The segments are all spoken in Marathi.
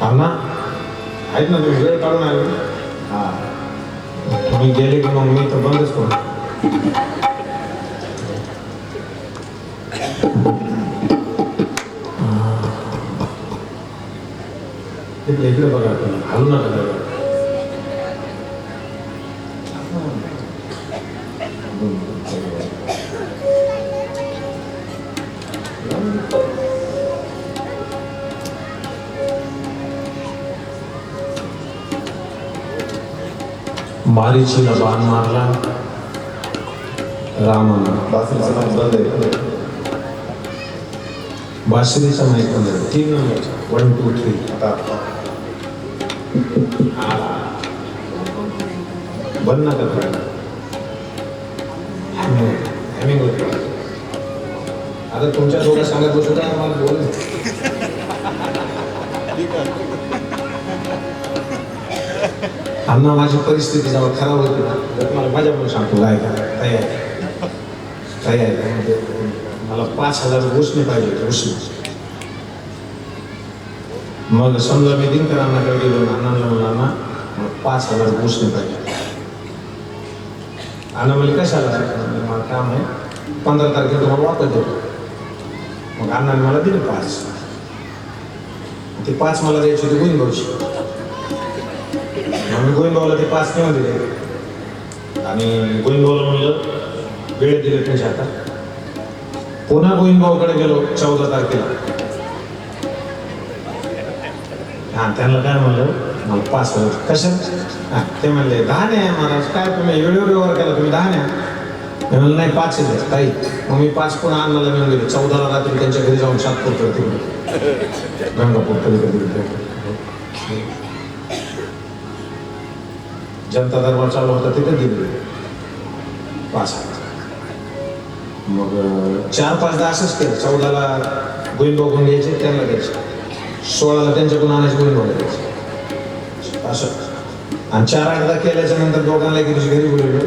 हा ना आहेत ना तुम्ही वेळ काढून आले हा तुम्ही गेले की मग मी तर बंदच मारीचीला बाण मारला. रामानं. बासरीचं माईक बंद आहे बासरीचा माईक तीन नंबर वन टू थ्री आता बंद नका हॅमिंग आता तुमच्या दोघं सांगत बसू का मला बोल. अण्णा माझी परिस्थिती जेव्हा खराब होती ना तर मला माझ्या पण सांगतो काय का काय मला पाच हजार उसने पाहिजे उसने मग समजा मी दिनकरांनाकडे गेलो अण्णांना म्हणलं अण्णा मला पाच हजार उसने पाहिजे अण्णा म्हणजे कशाला? मला काम आहे. पंधरा तारखेला तुम्हाला वापस देतो. मग अण्णाने मला दिले पाच. ते पाच मला द्यायची होती गोविंदभाऊची भाऊची मी गोविंदभाऊला ते पाच नेऊन दिले. आणि गोविंदभाऊला म्हणलं वेळ दिले म्हणजे त्यांच्या हातात पुन्हा गोविंदभाऊकडे गेलो चौदा तारखेला. हा त्यांना काय म्हणलं मला पाच होत कशा हा ते म्हणले दहा नाही महाराज काय तुम्ही वेळेवर व्यवहार केला तुम्ही दहा नाही मी म्हणलं नाही पाच येते काही मग मी पाच पुन्हा अन्नाला मिळून गेले चौदाला रात्री त्यांच्या घरी जाऊन सात तिकडे गंगापूर कधी कधी जनता दरबार चालू होता तिथे दिले पाच हजार मग चार चार पाचदा असंच केलं. चौदाला गोविंदभाऊ घ्यायचे त्यांना द्यायचे. सोळाला त्यांच्याकडून आणायचे गोविंदभाऊला द्यायचे असं. आणि चार आठदा केल्याच्यानंतर दोघांना एक दिवशी घरी बोलवलं.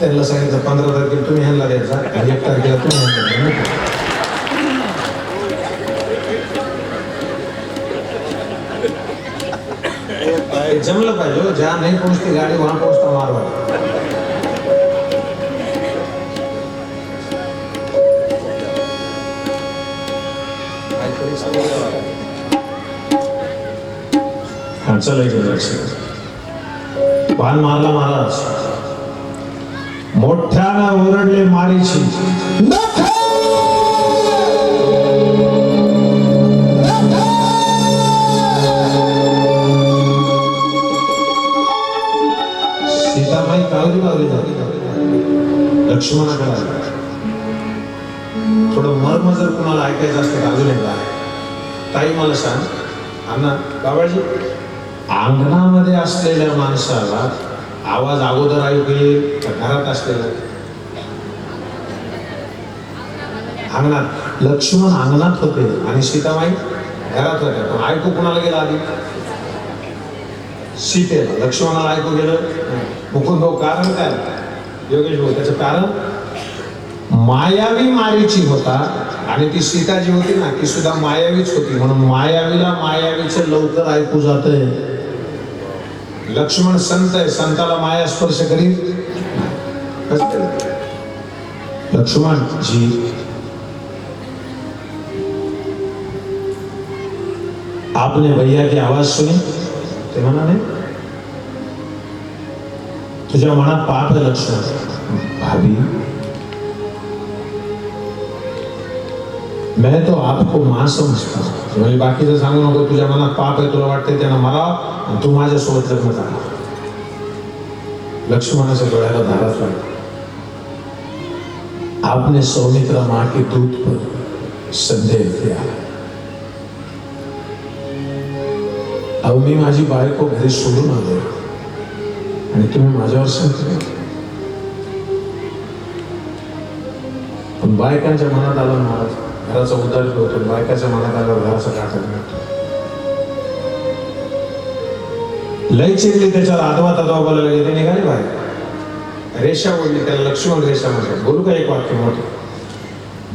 त्यांना सांगितलं पंधरा तारखेला तुम्ही ह्यांना द्यायचा आणि एक तारखेला तुम्ही ह्यांना द्यायचा. हे जमलं पाहिजे हो. ज्या जहाँ नहीं पहुंचती गाड़ी वहां पहुंचता मारवाड़ हा, चला मारला महाराज. मोठ्यानं ओरडले मारीची. सीतामाई लक्ष्मणाकडे थोडं मर्म जर कुणाला ऐकायचं असतं अजून एकदा ताई मला सांग. अण्णा बाबाजी. अंगणामध्ये असलेल्या माणसाला आवाज अगोदर ऐकू येईल का घरात असलेला? अंगणात. लक्ष्मण अंगणात होते आणि सीतामाई घरात होत्या. पण ऐकू कुणाला गेला आधी? सीतेला लक्ष्मणाला ऐकू गेलं मुकुंद कारण काय? योगेश भाऊ त्याचं कारण? मायावी मारीची होता आणि ती सीता जी होती ना ती सुद्धा मायावीच होती. म्हणून मायावीला मायावीचं लवकर ऐकू जात लक्ष्मण संत आहे संताला माया स्पर्श करीत लक्ष्मण जी आपने भैया की आवाज सुनी? तुझ्या पाप भाभी. मैं तो आपको माँ समजता. म्हणजे बाकीचं सांगू नको, तुझ्या मनात पाप आहे, तुला वाटते त्यांना मला तू माझ्यासोबत लग्न करा. लक्ष्मणाच्या डोळ्याला आपने सौमित्रा माँ के दूध पर संदेह किया अहो मी माझी बायको घरी सोडून आलो आणि तुम्ही माझ्यावर संकट पण बायकांच्या मनात आलं महाराज घराचा उदार होतो बायकाच्या मनात आल्यावर घराचा काटा मिळतो लय चिरली त्याच्यावर आदवा तदवा बोलायला गेले निघाले बाहेर. रेषा ओढली त्याला लक्ष्मण रेषा म्हणतात बोलू का एक वाक्य मोठं?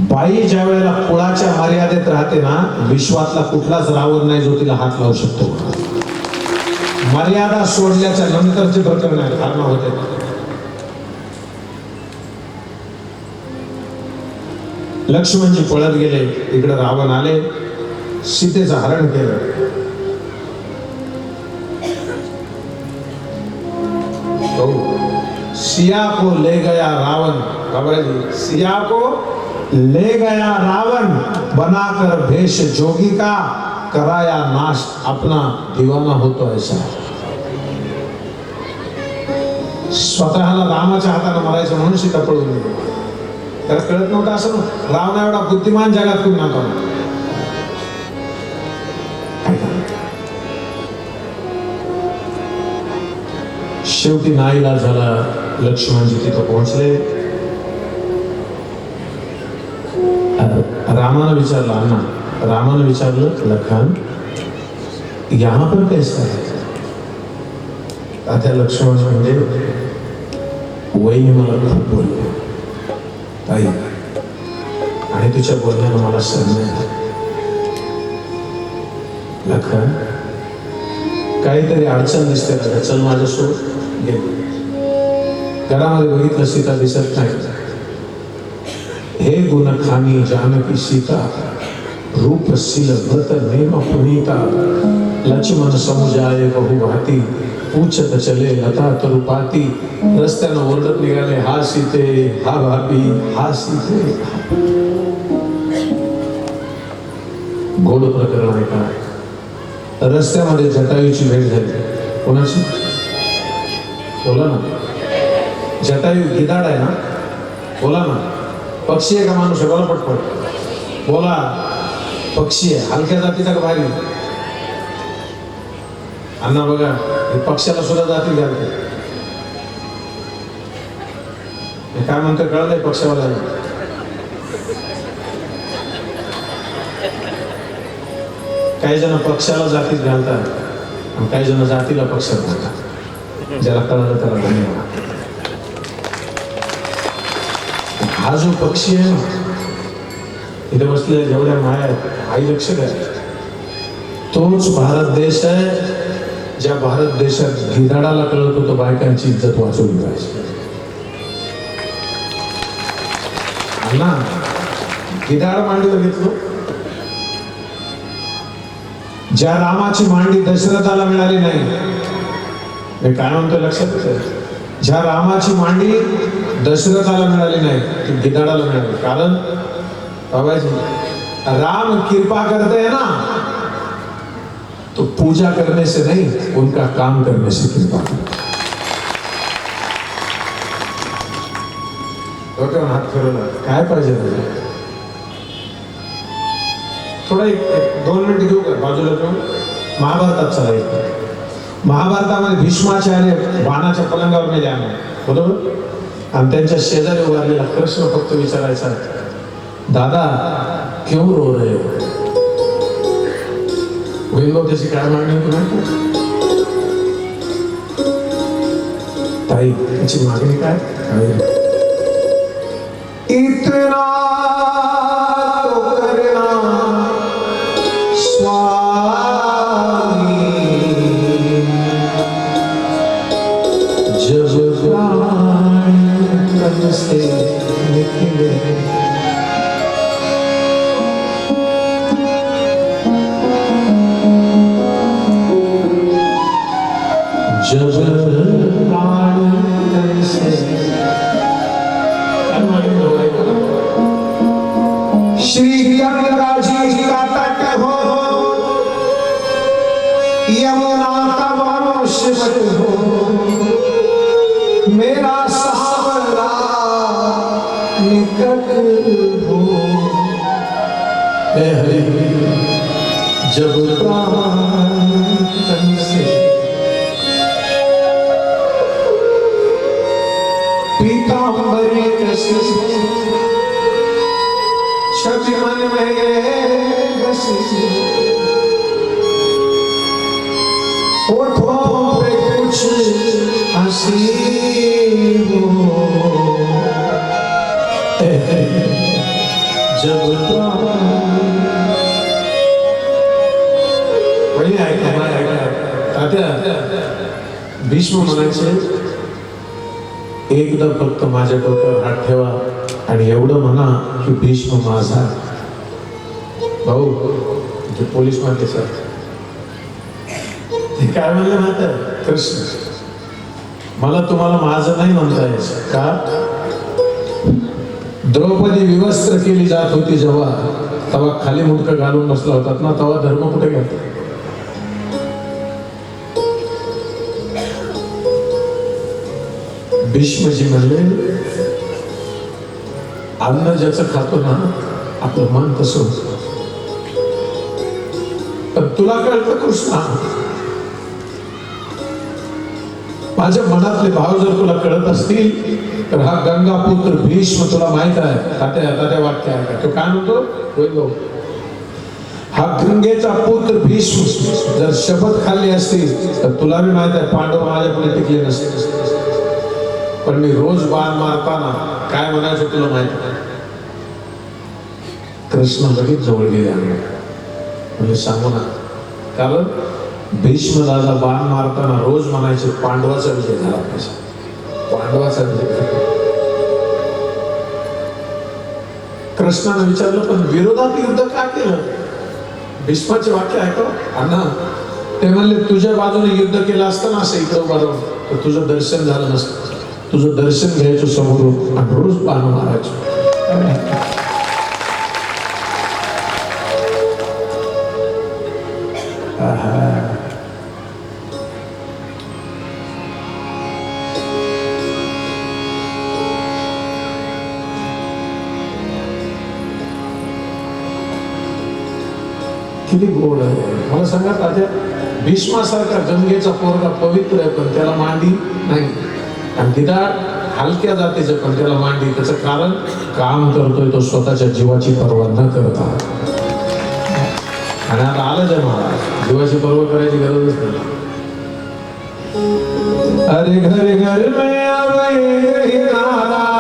बाई ज्या वेळेला कुळाच्या मर्यादेत राहते ना विश्वातला कुठलाच रावण नाही जो तिला हात लावू शकतो. मर्यादा सोडल्याच्या नंतरचे प्रकरण आहे धारणा होते. लक्ष्मणजी पळत गेले इकडे रावण आले सीतेचं हरण केलं. हो, सिया को ले गया रावण. बाबा सिया को ले गया रावण. बनाकर भेष जोगी का कराया नाश अपना दीवाना होतो ऐसा. स्वतःला रामाच्या हाताने मारायचं म्हणून सीता पळून गेली. त्याला कळत नव्हतं असं राम रावण एवढा बुद्धिमान जगात कोणी नव्हता शेवटी नाईला झाला लक्ष्मणजी तिथं पोहोचले. रामानं विचारलं अण्णा रामानं विचारलं लखन यहाँ पर कैसा है आता लक्ष्मण म्हणजे वही मला खूप बोलले ताई आणि तुझ्या बोलण्यानं मला सर नाही. लखन काहीतरी अडचण दिसते का? चल माझ्यासोबत गेलो घरामध्ये बघितलं सीता दिसत नाही. हे गुण खानी जानकी सीता रूप सिल भृत नेम पुनीता लक्ष्मण समुजाय बहु भाती पूछत चले लता तरुपाती रस्त्यानं ओरडत निघाले हा सीते हा भाभी हा सीते. गोड प्रकरण आहे का? रस्त्यामध्ये जटायूची भेट झाली. कोणाची? बोला ना. जटायू गिदाड आहे ना? बोला ना. पक्षी आहे का माणूस? बोला पटपट. बोला. पक्षी आहे. हलक्या जातीचा का भारी? अण्णा बघा. पक्षाला सुद्धा जाती घालते काय म्हणतं नाही पक्षावाला काही जण पक्षाला जातीत घालतात आणि काही जण जातीला पक्षात घालतात. ज्याला कळलं त्याला धन्यवाद. हा जो पक्षी आहे ना इथे बसलेल्या जेवढ्या माया आहेत आई लक्ष द्या तोच भारत देश आहे ज्या भारत देशात गिराडाला कळत होतं बायकांची इज्जत वाचवली पाहिजे अण्णा गिधाड मांडी बघितलं? ज्या रामाची मांडी दशरथाला मिळाली नाही मी काय म्हणतो लक्षात ज्या रामाची मांडी दशरथाला मिळाली नाही ती गिधाडाला मिळाली. कारण बाबाजी राम कृपा करते ना. तो पूजा करने से नहीं उनका काम करने से कृपा डॉक्टर हात फिरवला काय पाहिजे थोडा एक एक- दोन मिनिट घेऊ का? बाजूला घेऊन महाभारतात चला एक. महाभारतामध्ये भीष्माचार्य बाणाच्या पलंगावर मेले आम्ही बरोबर? आणि त्यांच्या शेजारी उभारलेला कृष्ण फक्त विचारायचा दादा क्यों रो रहे हो? वैभव त्याची काय मागणी होती माहिती आहे? ताई त्याची Отто прекучи асиво जबता म्हणजे भीष्म म्हणायचे एकदा फक्त माझ्या डोक्यावर हात ठेवा आणि एवढं म्हणा की भीष्म माझा भाऊ जे पोलीस म्हणते सर. ते काय म्हणले माहिती आहे? कृष्ण. मला तुम्हाला माझं नाही म्हणता यायचं का? द्रौपदी विवस्त्र केली जात होती जेव्हा तेव्हा खाली मुंडकं घालून बसला होतात ना तेव्हा धर्म कुठे गेला? भीष्मजी म्हणले अन्न ज्याचं खातो ना आपलं मन तसं होतं. तुला कळतं कृष्णा? माझ्या मनातले भाव जर तुला कळत असतील तर हा गंगा पुत्र भीष्म तुला माहीत आहे. तात्या तात्या वाक्य आहे. का तो काय म्हणतो? बोललो हा गंगेचा पुत्र भीष्म जर शपथ खाल्ली असतील तर तुला बी माहीत आहे पांडव माझ्या पुढे टिकले नसते. पण मी रोज बाण मारताना काय म्हणायचं तुला माहीत आहे? कृष्ण लगेच जवळ गेले आम्ही. म्हणजे सांगू ना. कारण भीष्म दादा बाण मारताना रोज म्हणायचे पांडवाचा विजय झाला पाहिजे. पांडवाचा विजय झाला. कृष्णाने विचारलं पण विरोधात युद्ध का केलं? भीष्माचे वाक्य ऐकव अण्णा ते म्हणले तुझ्या बाजूने युद्ध केलं असतं ना असं इकडं उभं तर तुझं दर्शन झालं नसतं. तुझं दर्शन घ्यायचं समोरून आणि रोज बाण मारायचो. किती गोड आहे. मला सांगा तात्या भीष्मासारखा गंगेचा पोरगा पवित्र आहे पण त्याला मांडी नाही. आणि गिदाड हलक्या जातीचं पण त्याला मांडी. त्याचं कारण काम करतोय तो स्वतःच्या जीवाची पर्वा न करता आणि आता आलं आहे मला जीवाची पर्वा करायची गरजच नाही. अरे घर घर में अवै नारा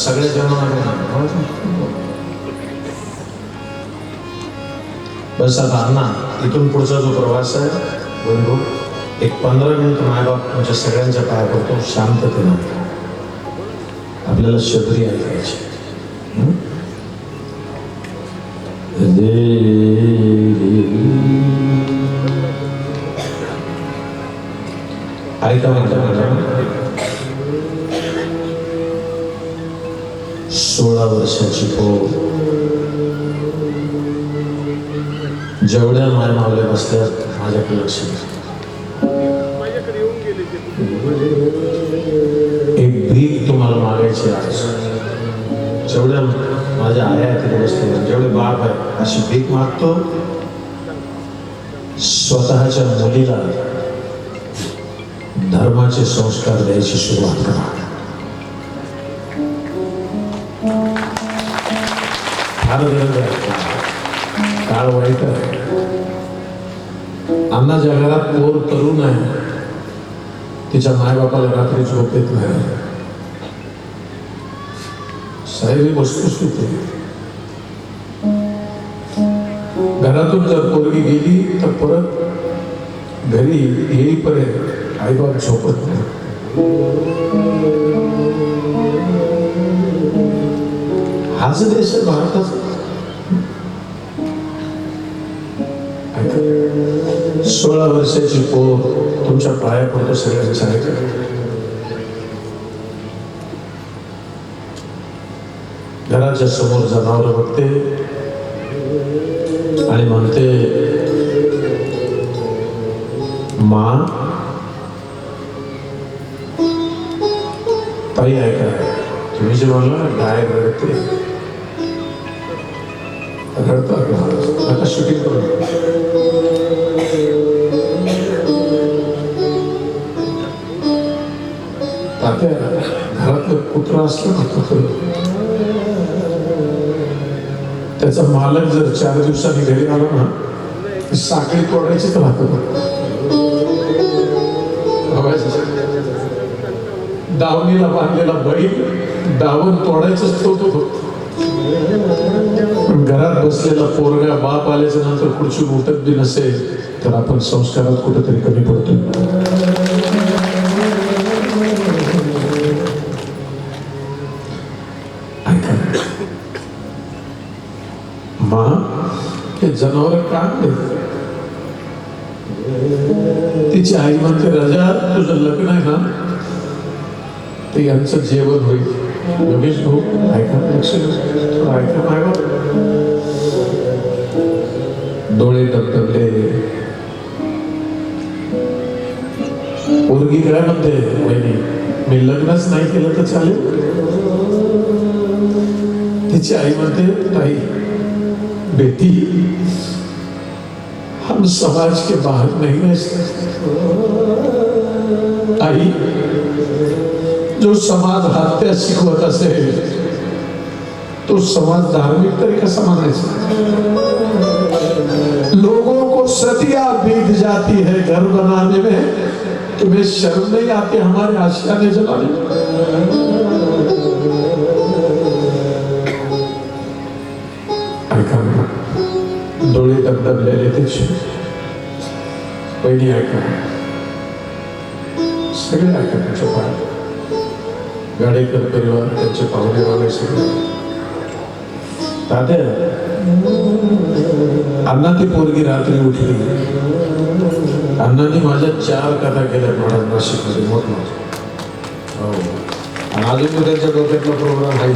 सगळे आता बस आता अण्णा इथून पुढचा जो प्रवास आहे बंधू एक पंधरा मिनिट मायबाप तुमच्या सगळ्यांच्या पाया पडतो शांततेनं आपल्याला शबरी ऐकायची. ऐका म्हणता माझ्या सोळा वर्षाची पोर. जेवढ्या माय मावल्या बसल्या माझ्याकडे लक्ष एक भीक तुम्हाला मागायची आज जेवढ्या माझ्या आया तिथे बसलेल्या जेवढे बाप आहे अशी भीक मागतो. स्वतःच्या मुलीला धर्माचे संस्कार द्यायची सुरुवात करा. अन्नाच्या घरात पोर तरुण आहे तिच्या मायबापाला रात्री झोप येत नाही. साहेब वस्तूच होते घरातून जर पोरगी गेली तर परत घरी येईपर्यंत आईबाप झोपत नाही. हाच देश भारताचा. सोळा वर्षाची पो तुमच्या पाया पडतो सगळ्यांच्या ऐका घराच्या समोर जनावर बघते आणि म्हणते मा ताई ऐका तुम्ही जे म्हणला ना गाय रडते. रडतात आता शूटिंग करू. तात्या घरातलं कुत्रा असलं ना कुत्र त्याचा मालक जर चार दिवसांनी घरी आला ना तर साखळी तोडायचीच राहतो दावणीला बांधलेला बैल दावण तोडायचंच तो फक्त पण घरात बसलेला पोरगा बाप आल्याच्यानंतर पुढची उठत बी नसेल तर आपण संस्कारात कुठेतरी कमी पडतो ते जनावर का तिची आई म्हणते राजा तुझं लग्न आहे ना? ते यांचं जेवण होईल. योगेश भाऊ ऐका ऐका मागं. डोळे दबदबले. पोरगी काय म्हणते बहिणी मी लग्नच नाही केलं तर चालेल. तिची आई म्हणते ताई बेटी हम समाज के बाहर नहीं रह सकते आई जो समाज हत्या शिकवत असेल तो समाज धार्मिक तरी कसा मानायचा लोगों को सदियाँ बीत जाती है घर बनाने में, तुम्हें शर्म नहीं आती हमारे आशियाने जलाने में? दबदबलेले त्याची पहिली ऐका सगळे ऐका त्याच्या पाय गाडेकर परिवार त्यांचे पाहुणे वाले सगळे. तात्या अण्णा ती पोरगी रात्री उठली. अण्णांनी माझ्या चार कथा केल्या महाराज नाशिकमध्ये मोठमोठ्या हो. आणि अजून त्यांच्या डोक्यातला प्रोग्राम आहे.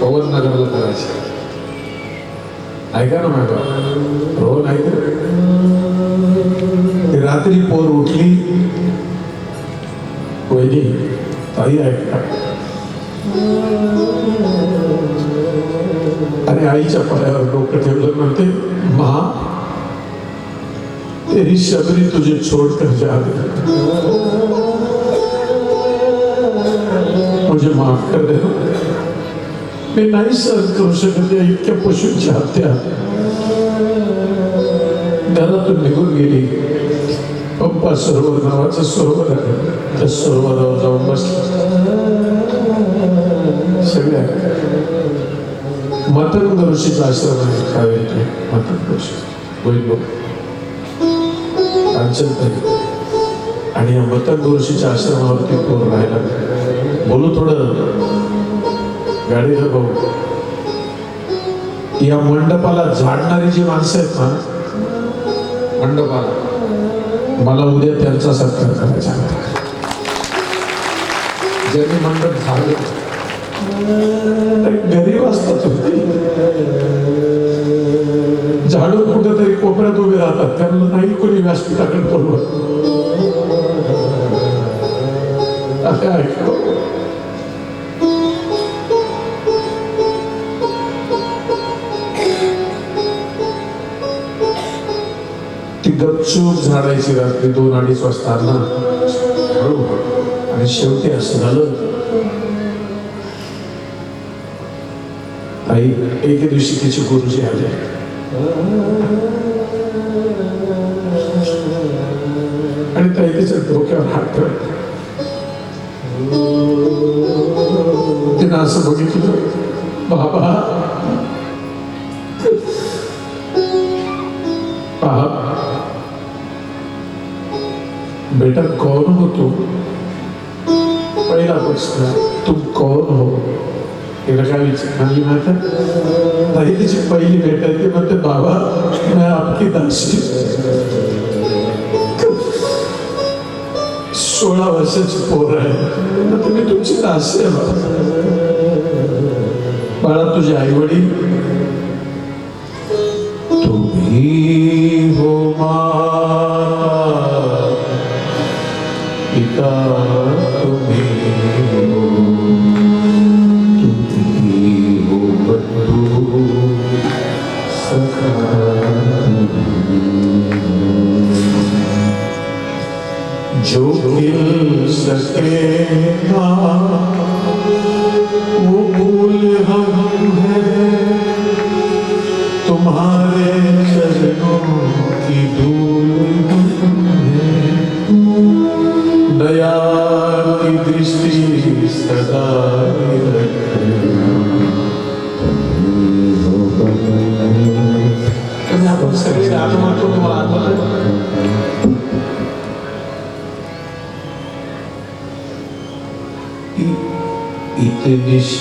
पवन नगरला करायचा. ऐका ना रात्री पोर उठली। आणि आईच्या पायावर डोकं तेरी शबरी तुझे छोड़कर जा मुझे माफ़ कर दे। मी नाही सहज करू शकत या इतक्या पशूंची हत्या. घरातून निघून गेली. पप्पा सरोवर नावाचं सरोवर आहे. त्या सरोवरावर जाऊन बसले. सगळ्या. मतंग ऋषीचा आश्रम आहे. कावेरी मतंग ऋषी. वैभव कांचनताई आणि या मतंग ऋषीच्या आश्रमावरती कोण राहिला? बोलू थोडं. गाडीला भाऊ या मंडपाला झाडणारी जी माणसं आहेत ना मंडपाला मला उद्या त्यांचा सत्कार करायचा ज्यांनी मंडप झालं गरीब असतात होते झाडून कुठेतरी कोपऱ्यात उभे राहतात. त्यांना नाही कोणी व्यासपीठाकडे बोलवत. गपचूप झाडायची रात्री दोन अडीच वाजता आला. हळूहळू आणि शेवटी असं झालं. आई एके दिवशी तिचे गुरुजी आले. आणि ताई तिच्या डोक्यावर हात ठेवला. तिनं असं बघितलं. बाबा बेटा कौन हो तुम पहिला प्रश्न तुम कौन हो? तिला काय विचार. म्हणली पहिली भेट आहे ती म्हणते बाबा मैं आपकी दासी. सोळा वर्षाची पोर आहे म्हणते, मी तुमची दासी आहे बाबा बाळा तुझे आई वडील तुम्ही हो मा जो खिल सके ना वो फूल हम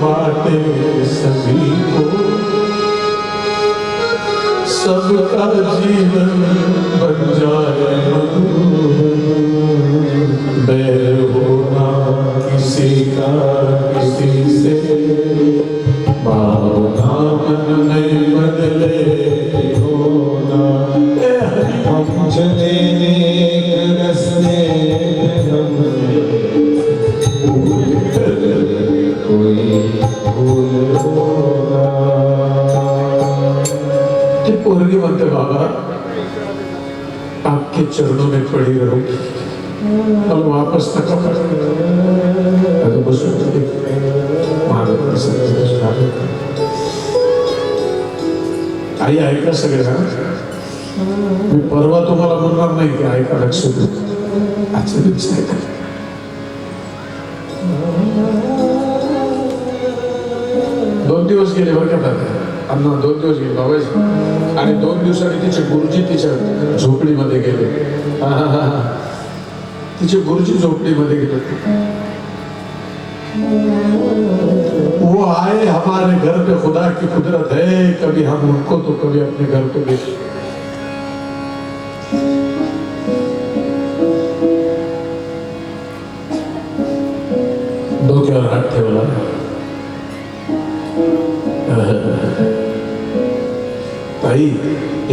बाटे सभी को। सबका जीवन बन जाए बैर होना किसी का किसी से। भावना मन में बदले होना हम चले चरणों में पड़ी रहो। मला वापस तक पाठवू. आई ऐका सगळ्या मी परवा तुम्हाला म्हणणार नाही की ऐका लक्ष आजच्या दिवशी ऐका दोन दिवस गेले बरं का अण्णा दोन दिवस गेले बाबाजी आणि दोन दिवसांनी तिचे गुरुजी तिच्या झोपडीमध्ये गेले. तिचे गुरुजी झोपडीमध्ये गेले. वो आए हमारे घर पे खुदा की कुदरत है कभी हम उनको तो कभी अपने घर पे देख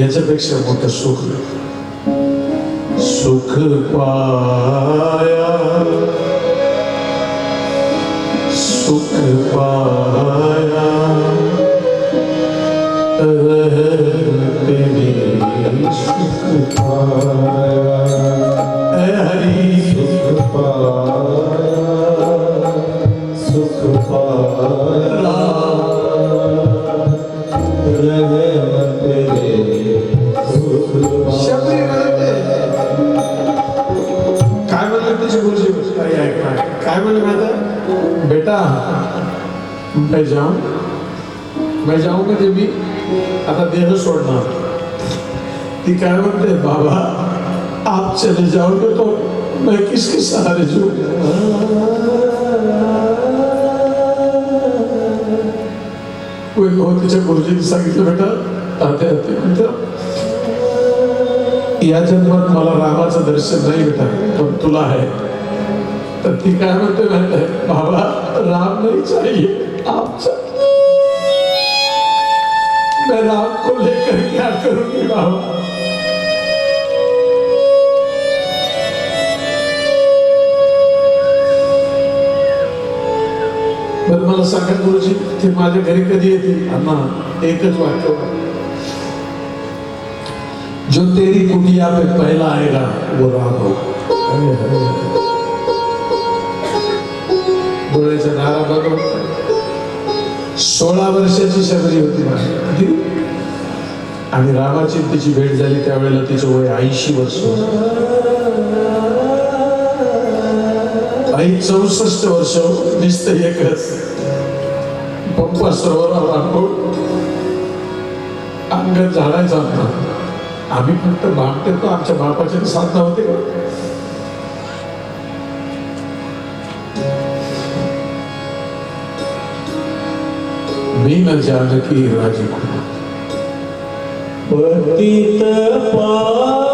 याच्यापेक्षा मोठं सुख नाही. सुख पाया सुख पाया म्हणजे मी आता देह सोडणार. ती काय म्हणते? बाबा आप चले जाओगे तो मैं किसके सहारे जो तिच्या गुरुजीने सांगितलं बेटा तात्या ते म्हणतात या जन्मात मला रामाचं दर्शन नाही बेटा पण तुला आहे. तर ती काय म्हणते बाबा राम नाही चाहिए आप चाहिए मैं राम को लेकर क्या करूंगी बाबा? पण मला सांगा गुरुजी ते माझ्या घरी कधी येतील? अण्णा एकच वाक्य जो तेरी कुटिया पे पहिला आएगा वो राम हो अरे, नारा बघ. सोळा वर्षाची शबरी होती माझी. आणि रामाची तिची भेट झाली त्यावेळेला तिचं वय ऐंशी वर्ष आई चौसष्ट वर्ष नुसतं एकच. पप्पा सरोवरावर आंघोळ अंग झाडायचा होता आम्ही फक्त भागते तो आमच्या बापाचे साधना होते. का मी न जानकी राजी पतित पावना